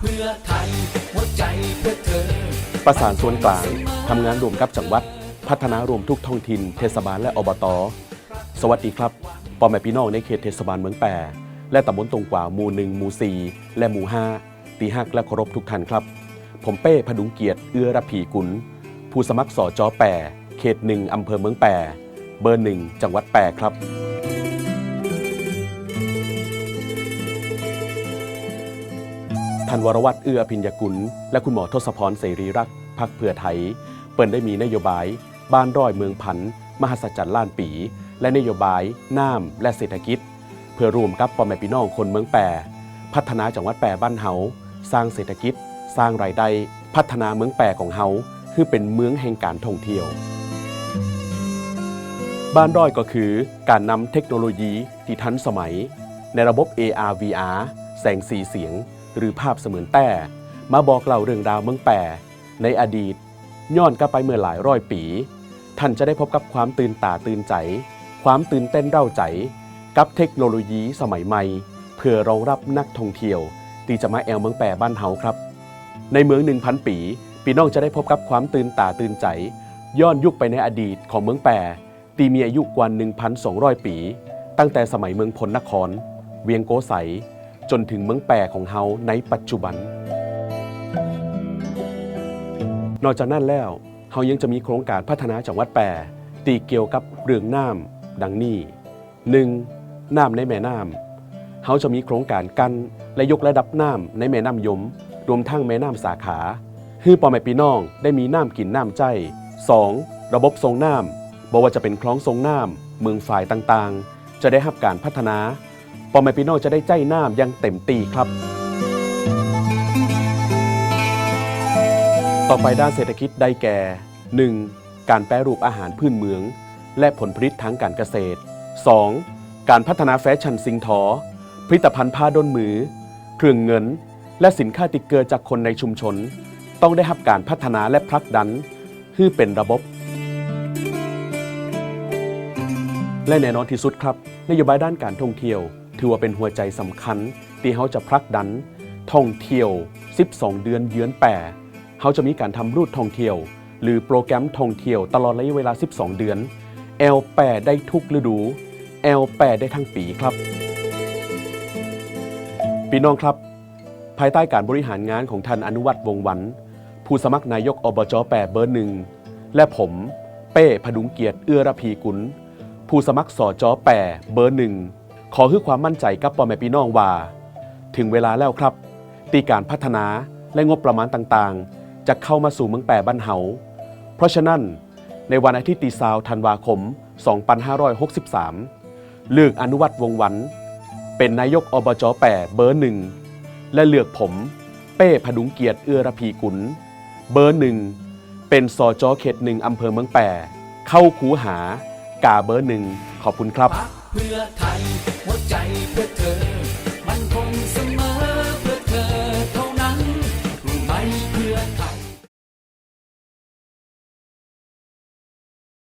เพื่อไทยหัวใจเพื่อเธอ ประสานส่วนกลางทำงานรวมกับจังหวัด พัฒนารวมทุกท้องถิ่นเทศบาลและอบต สวัสดีครับปอแม่พี่น้องในเขตเทศบาลเมืองแปรและตำบลตรงกว่าหมู่หนึ่งหมู่สี่และหมู่ห้าตีหักและเคารพทุกท่านครับ ผมเป้พดุงเกียรติเอื้อระพีกุล ผู้สมัครสอจอแปรเขตหนึ่งอำเภอเมืองแปรเบอร์หนึ่งจังหวัดแปรครับ ท่านวรวัตรเอื้ออภิญญกุล และคุณหมอทศพรเสรีรักษ์พักเพื่อไทย เปิดได้มีนโยบาย บ้านร้อยเมืองพันธ์มหัศจรรย์ล้านปี และนโยบาย น้ำและเศรษฐกิจ เพื่อรวมกับพ่อแม่พี่น้องคนเมืองแปรพัฒนาจังหวัดแปรบ้านเฮาสร้างเศรษฐกิจ สร้างรายได้พัฒนาเมืองแปรของเฮาคือเป็นเมืองแห่งการท่องเที่ยว บ้านร้อยก็คือการนำเทคโนโลยีที่ทันสมัย ในระบบ AR VR แสงสีเสียง หรือภาพเสมือนแต่มาบอกเล่าเรื่องราวเมืองแปรในอดีต ย้อนกลับไปเมื่อหลายร้อยปี ท่านจะได้พบกับความตื่นตาตื่นใจ ความตื่นเต้นเร่าใจ กับเทคโนโลยีสมัยใหม่ เพื่อรองรับนักท่องเที่ยว ที่จะมาแอลเมืองแปรบ้านเฮาครับ ในเมืองหนึ่งพันปีพี่น้องจะได้พบกับความตื่นตาตื่นใจ ย้อนยุคไปในอดีตของเมืองแปรตีมีอายุกว่า 1,200 ปี ตั้งแต่สมัยเมืองพลนคร เวียงโกไส จนถึงเมืองแปรของเฮาในปัจจุบัน นอกจากนั้นแล้วเฮายังจะมีโครงการพัฒนาจังหวัดแปรตีเกี่ยวกับเรื่องน้ำดังนี้ 1. น้ำในแม่น้ำเฮาจะมีโครงการกันและยกระดับน้ำในแม่น้ำยม รวมทั้งแม่น้ำสาขาให้พ่อแม่พี่น้องได้มีน้ำกินน้ำใจ 2. ระบบทรงน้ำบ่ว่าจะเป็นคลองทรงน้ำเมืองฝ่ายต่างๆ จะได้รับการพัฒนา อแม่พี่น้องจะได้ใจน้ำยังเต็มตีครับ ต่อไปด้านเศรษฐกิจได้แก่ 1. การแปรรูปอาหารพื้นเมือง และผลผลิตทางการเกษตร 2. การพัฒนาแฟชั่นสิงทอผลิตภัณฑ์ผ้าด้นมือ เครื่องเงิน และสินค้าที่เกิดจากคนในชุมชน ต้องได้รับการพัฒนาและผลักดันให้เป็นระบบ และแน่นอนที่สุดครับ นโยบายด้านการท่องเที่ยว ถือว่าเป็นหัวใจสำคัญ ที่เขาจะผลักดัน ท่องเที่ยว 12 เดือนเยือนแปรเขาจะมีการทำรูทท่องเที่ยว หรือโปรแกรมท่องเที่ยวตลอดระยะเวลา 12 เดือนแอลแปรได้ทุกฤดูแอลแปรได้ทั้งปีครับพี่น้องครับ ภายใต้การบริหารงานของท่านอนุวัตรวงวัน ผู้สมัครนายกอบจแปรเบอร์หนึ่งและผมเป้พดุงเกียรติเอื้อระพีกุลผู้สมัครสอจอแปรเบอร์หนึ่ง ขอให้ความมั่นใจกับพ่อแม่พี่น้องว่า ถึงเวลาแล้วครับ ตีการพัฒนาและงบประมาณต่างๆ จะเข้ามาสู่เมืองแปรบ้านเฮาเพราะฉะนั้นในวันอาทิตย์ที่ซาวธันวาคม 2563 เลือกอนุวัตรวงศ์วัน เป็นนายกอบจแปเบอร์หนึ่ง และเลือกผม เป้พดุงเกียรติเอื้อระพีกุล เบอร์หนึ่ง เป็นสอจอเขตหนึ่งอำเภอเมืองแปรเข้าคูหากาเบอร์หนึ่งขอบคุณครับ เพื่อไทยหัวใจเพื่อเธอ มันคงสมอ